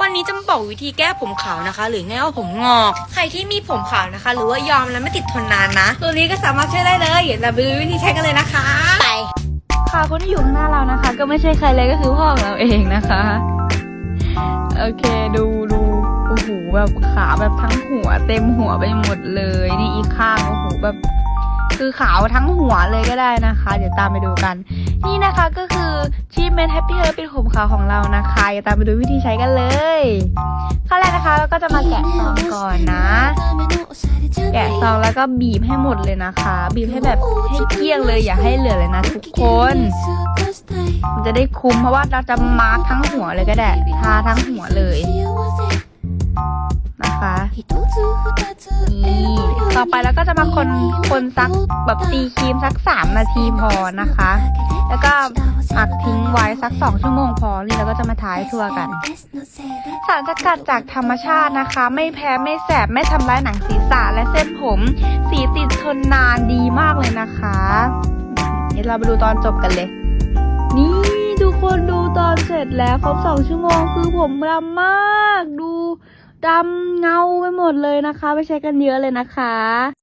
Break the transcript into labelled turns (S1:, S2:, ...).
S1: วันนี้จะมาบอกวิธีแก้ผมขาวนะคะ หรือง่ายว่าผมงอก ใครที่มีผมขาวนะคะ หรือว่ายอมแล้วไม่ติดทนนานนะ ตัวนี้ก็สามารถใช้ได้เลยเดี๋ยวเราไปดูวิธีใช้กันเลยนะคะ ไป
S2: ค่ะคนที่อยู่ข้างหน้าเรานะคะ ก็ไม่ใช่ใครเลยก็คือพ่อของเราเองนะคะ โอเคดูดูโอ้โหแบบขาแบบทั้งหัวเต็มหัวไปหมดเลย นี่อีกข้างโอ้โหแบบ คือขาวทั้งหัวเลยก็ได้นะคะ เดี๋ยวตามไปดูกัน นี่นะคะก็คือชีพเมนแฮปปี้เฮิร์เป็นผมขาวของเรานะคะอย่าตามไปดูวิธีใช้กันเลยขั้นแรกนะคะเราก็จะมาแกะซองก่อนนะ แกะซองแล้วก็บีบให้หมดเลยนะคะ บีบให้แบบให้เกลี้ยงเลยอย่าให้เหลือเลยนะทุกคนมันจะได้คุ้มเพราะว่าเราจะมาร์คทั้งหัวเลยก็ได้ทาทั้งหัวเลย ต่อไปแล้วก็จะมาคนคนซักแบบตีครีมสักสามนาทีพอนะคะ แล้วก็หมักทิ้งไว้สักสองชั่วโมงพอนี่เราก็จะมาทาให้ทั่วกัน สารสกัดจากธรรมชาตินะคะ ไม่แพ้ไม่แสบไม่ทำร้ายหนังศีรษะและเส้นผม สีติดทนนานดีมากเลยนะคะเดี๋ยวเราไปดูตอนจบกันเลย นี่ทุกคนดูตอนเสร็จแล้วครบสองชั่วโมงคือผมดำมาก ดำเงาไปหมดเลยนะคะ ไปใช้กันเยอะเลยนะคะ